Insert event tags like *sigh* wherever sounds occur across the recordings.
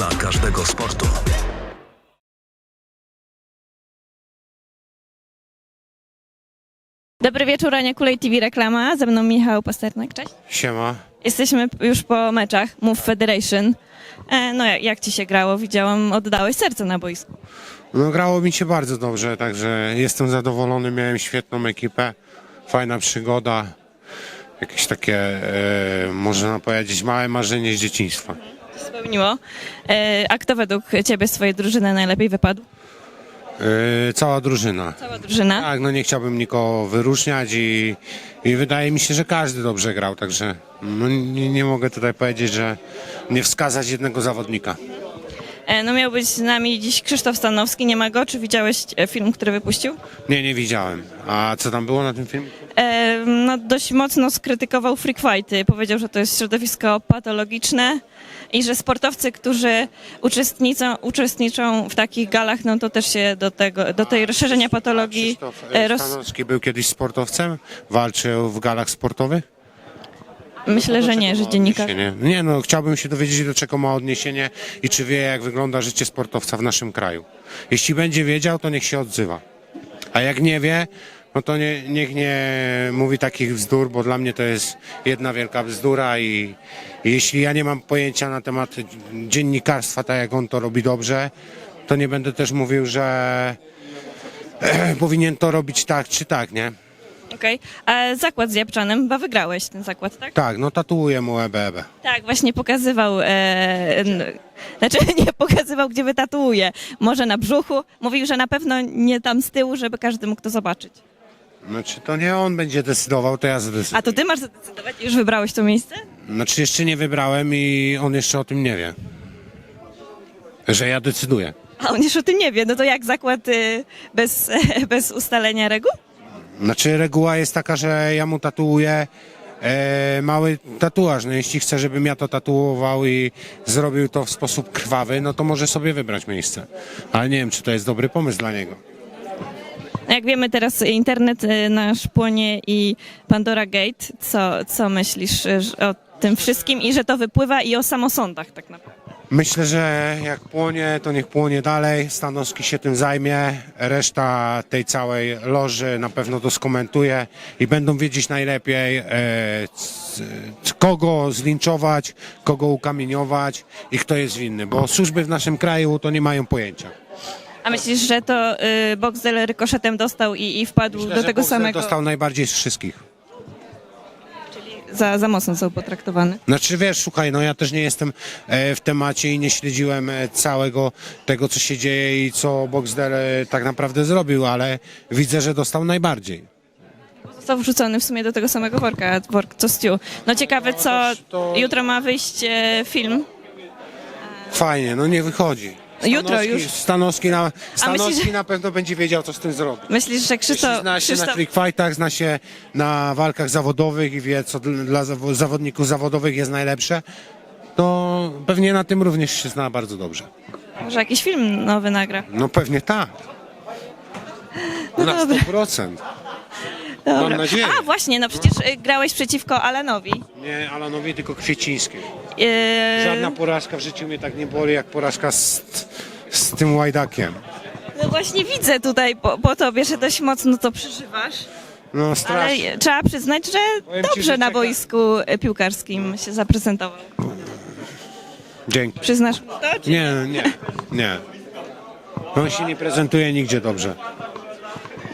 dla każdego sportu. Dobry wieczór, Ania Kulej TV Reklama. Ze mną Michał Pasternak, cześć. Siema. Jesteśmy już po meczach Move Federation. E, no jak, jak ci się grało? Widziałam, oddałeś serce na boisku. No grało mi się bardzo dobrze, także jestem zadowolony, miałem świetną ekipę, fajna przygoda, jakieś takie, e, można powiedzieć, małe marzenie z dzieciństwa. Spełniło. E, a kto według ciebie z twojej drużyny najlepiej wypadł? E, cała drużyna. Cała drużyna. Tak, no nie chciałbym nikogo wyróżniać i, i wydaje mi się, że każdy dobrze grał, także no, nie, nie mogę tutaj powiedzieć, że nie wskazać jednego zawodnika. E, no miał być z nami dziś Krzysztof Stanowski, nie ma go. Czy widziałeś e, film, który wypuścił? Nie, nie widziałem. A co tam było na tym filmie? No dość mocno skrytykował freak fighty. Powiedział, że to jest środowisko patologiczne i że sportowcy, którzy uczestniczą, uczestniczą w takich galach, no to też się do tego, do tej rozszerzenia patologii Krzysztof e, e, roz... Stanowski był kiedyś sportowcem? Walczył w galach sportowych? Myślę, że nie, że dziennikarz. Odniesienie. Nie no, chciałbym się dowiedzieć, do czego ma odniesienie i czy wie, jak wygląda życie sportowca w naszym kraju. Jeśli będzie wiedział, to niech się odzywa. A jak nie wie, no to nie, niech nie mówi takich bzdur, bo dla mnie to jest jedna wielka bzdura i, i jeśli ja nie mam pojęcia na temat dziennikarstwa, tak jak on to robi dobrze, to nie będę też mówił, że *clears throat* powinien to robić tak czy tak, nie? Okej. A zakład z Japczanem, chyba wygrałeś ten zakład, tak? Tak, no tatuuję mu EBEB. Tak, właśnie pokazywał, e, n- znaczy *laughs* nie pokazywał, gdzie wytatuuje. Może na brzuchu. Mówił, że na pewno nie tam z tyłu, żeby każdy mógł to zobaczyć. Znaczy to nie on będzie decydował, to ja zadecyduję. A to ty masz zadecydować? Już wybrałeś to miejsce? Znaczy jeszcze nie wybrałem i on jeszcze o tym nie wie. Że ja decyduję. A on już o tym nie wie. No to jak zakład y, bez, *laughs* bez ustalenia reguł? Znaczy reguła jest taka, że ja mu tatuuję e, mały tatuaż. No jeśli chce, żebym ja to tatuował i zrobił to w sposób krwawy, no to może sobie wybrać miejsce. Ale nie wiem, czy to jest dobry pomysł dla niego. Jak wiemy teraz internet y, nasz płonie i Pandora Gate. Co, co myślisz że- o tym wszystkim i że to wypływa i o samosądach tak naprawdę? Myślę, że jak płonie, to niech płonie dalej. Stanowski się tym zajmie. Reszta tej całej loży na pewno to skomentuje i będą wiedzieć najlepiej, e, c, c, kogo zlinczować, kogo ukamieniować i kto jest winny. Bo służby w naszym kraju to nie mają pojęcia. A myślisz, że to y, Boxdel rykoszetem dostał i, i wpadł Myślę, do że tego Boxer samego? dostał najbardziej z wszystkich. Za, za mocno są potraktowany. Znaczy wiesz, słuchaj, no ja też nie jestem e, w temacie i nie śledziłem e, całego tego, co się dzieje i co Boxdel e, tak naprawdę zrobił, ale widzę, że dostał najbardziej. Został wrzucony w sumie do tego samego worka, work co Stu. No ciekawe, co to- jutro ma wyjść e, film. Fajnie, no nie wychodzi. Jutro Stanowski- już. Stanowski, na, Stanowski myślisz, na pewno będzie wiedział, co z tym zrobić. Myślisz, że Krzysztof... zna się na Krzysztof freak fightach, zna się na walkach zawodowych i wie, co dl- dla zawo- zawodników zawodowych jest najlepsze, to pewnie na tym również się zna bardzo dobrze. może jakiś film nowy nagra. No pewnie tak. na 100%. Dobra. nadzieję. A właśnie, no przecież y, grałeś przeciwko Alanowi. Nie Alanowi, tylko Kwiecińskiej. E, Żadna porażka w życiu mnie tak nie boli, jak porażka z, z tym łajdakiem. No właśnie widzę tutaj po, po tobie, że dość mocno to przeżywasz. No Ale strasznie. trzeba przyznać, że Powiem ci, dobrze że na czeka- boisku e, piłkarskim się zaprezentował. Dzięki. Przyznasz mu to? Czy... Nie, nie, nie. On się nie prezentuje nigdzie dobrze.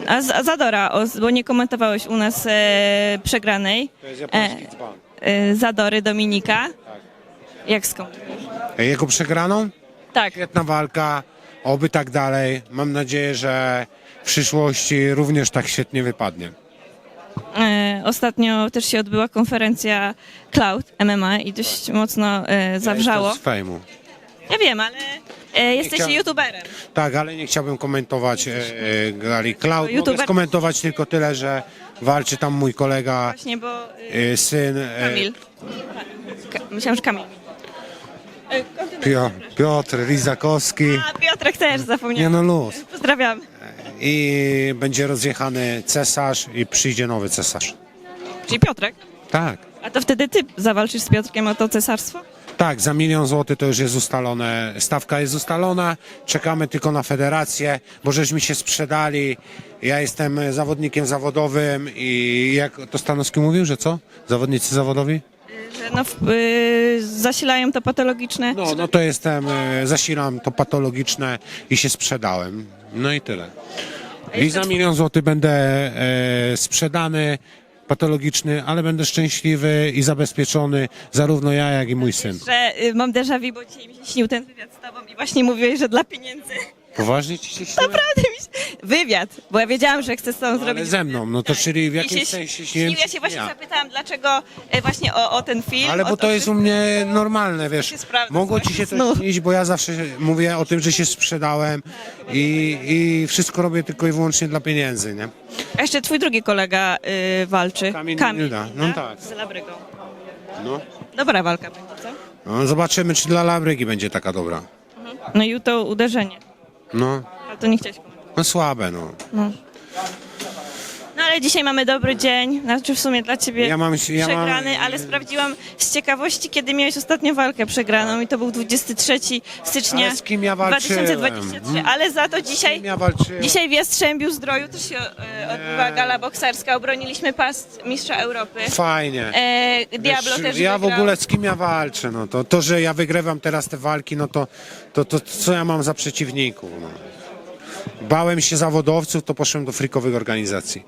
A Z- a Zadora, o, bo nie komentowałeś u nas e, przegranej. To jest japoński E, e, Zadory Dominika. Jak skąd? Jego przegraną? Tak. Świetna walka, oby tak dalej. Mam nadzieję, że w przyszłości również tak świetnie wypadnie. E, ostatnio też się odbyła konferencja Cloud MMA i dość mocno e, zawrzało. To z fejmu. Ja wiem, ale e, jesteś chciałem- youtuberem. Tak, ale nie chciałbym komentować e, e, Gali Cloud. Mogę YouTuber- skomentować tylko tyle, że walczy tam mój kolega, Właśnie, bo e, e, syn e, Kamil. Ka- myślałam, że Kamil. Pio, Piotr Lizakowski. A Piotrek też Nie zapomniałem. no luz. Pozdrawiam. I będzie rozjechany cesarz i przyjdzie nowy cesarz. Czyli Piotrek. Tak. A to wtedy ty zawalczysz z Piotrkiem o to cesarstwo? Tak, za milion złotych to już jest ustalone. Stawka jest ustalona, czekamy tylko na federację, bo żeśmy się sprzedali. Ja jestem e, zawodnikiem zawodowym i jak to Stanowski mówił, że co? Zawodnicy zawodowi? Że no, w- y, zasilają to patologiczne. No, no to jestem, e, zasilam to patologiczne i się sprzedałem. No i tyle. I za milion złotych będę e, sprzedany, patologiczny, ale będę szczęśliwy i zabezpieczony, zarówno ja, jak i mój syn. Że y, mam déjà vu, bo dzisiaj mi się śnił ten wywiad z tobą i właśnie mówiłeś, że dla pieniędzy. Poważnie ci się śniło? Naprawdę mi. Wywiad, bo ja wiedziałam, że chcę z tobą No, ale zrobić ze mną, no to czyli w I jakimś się sensie śnił, śniłem ja się właśnie ja. zapytałam, dlaczego e, właśnie o, o ten film. Ale o bo to jest u wszystko. mnie normalne, wiesz. się sprawdza Mogło ci się to snu. śnić, bo ja zawsze mówię o tym, że się sprzedałem i, i wszystko robię tylko i wyłącznie dla pieniędzy, nie? A jeszcze twój drugi kolega y, walczy. Kamil Milda, no tak. Z Labrygą. No. Dobra walka będzie, co? no zobaczymy, czy dla Labrygi będzie taka dobra. No i to uderzenie. No, Ale to nie chciałeś. No słabe, no. No ale dzisiaj mamy dobry dzień, znaczy w sumie dla ciebie Ja mam- ja mam- przegrany, ale sprawdziłam z ciekawości, kiedy miałeś ostatnio walkę przegraną i to był 23 stycznia Ale z kim ja walczyłem? 2023, ale za to dzisiaj, Ja walczyłem. dzisiaj w Jastrzębiu Zdroju też się e, odbywa gala bokserska, obroniliśmy pas mistrza Europy. Fajnie. E, Diablo Wiesz, też ja w wygrał. ogóle z kim ja walczę, no to, to że ja wygrywam teraz te walki, no to, to, to co ja mam za przeciwników, no. Bałem się zawodowców, to poszedłem do frikowych organizacji.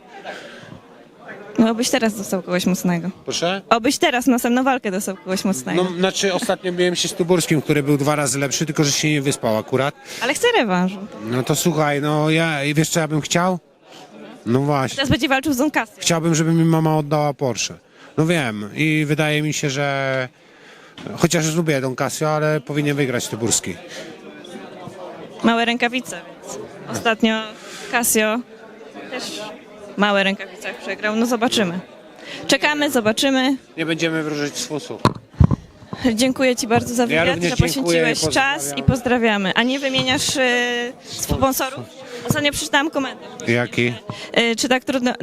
No obyś teraz dostał kogoś mocnego. Proszę? Obyś teraz na następną walkę dostał kogoś mocnego. No, znaczy ostatnio biłem się z Tuburskim, który był dwa razy lepszy, tylko że się nie wyspał akurat. Ale chcę rewanżu. No to słuchaj, no ja, i wiesz co ja bym chciał? No właśnie. Teraz będzie walczył z Don Casio. Chciałbym, żeby mi mama oddała Porsche. No wiem i wydaje mi się, że chociaż lubię Don Casio, ale powinien wygrać Tyburski. Małe rękawice, ostatnio Casio też małe rękawice przegrał. No zobaczymy. Czekamy, zobaczymy. Nie będziemy wróżyć z. Dziękuję Ci bardzo za wywiad, również że dziękuję poświęciłeś czas i pozdrawiamy. A nie wymieniasz e, sponsorów? Ostatnio przeczytałam komentarz. Jaki? E, czy tak trudno...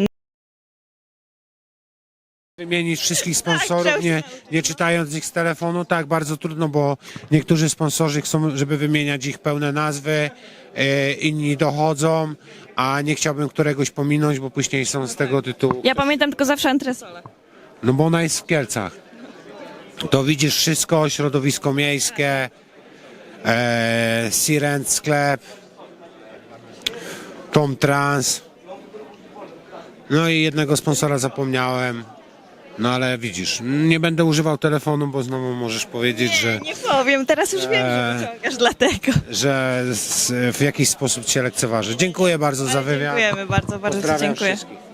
Wymienić wszystkich *laughs* sponsorów, Tak, nie, nie czytając ich z telefonu, tak, bardzo trudno, bo niektórzy sponsorzy chcą, żeby wymieniać ich pełne nazwy, e, inni dochodzą, a nie chciałbym któregoś pominąć, bo później są z tego tytułu. Ja pamiętam tylko zawsze antresolę. No bo ona jest w Kielcach. To widzisz wszystko, środowisko miejskie, e, Siren sklep, Tom Trans. No i jednego sponsora zapomniałem. No ale widzisz, nie będę używał telefonu, bo znowu możesz powiedzieć, że, Nie powiem, teraz już wiem, że Eee. wyciągasz dlatego. że w jakiś sposób cię lekceważę. Dziękuję bardzo za wywiad. Dziękujemy bardzo, bardzo Ci Pozdrawiam dziękuję. wszystkich.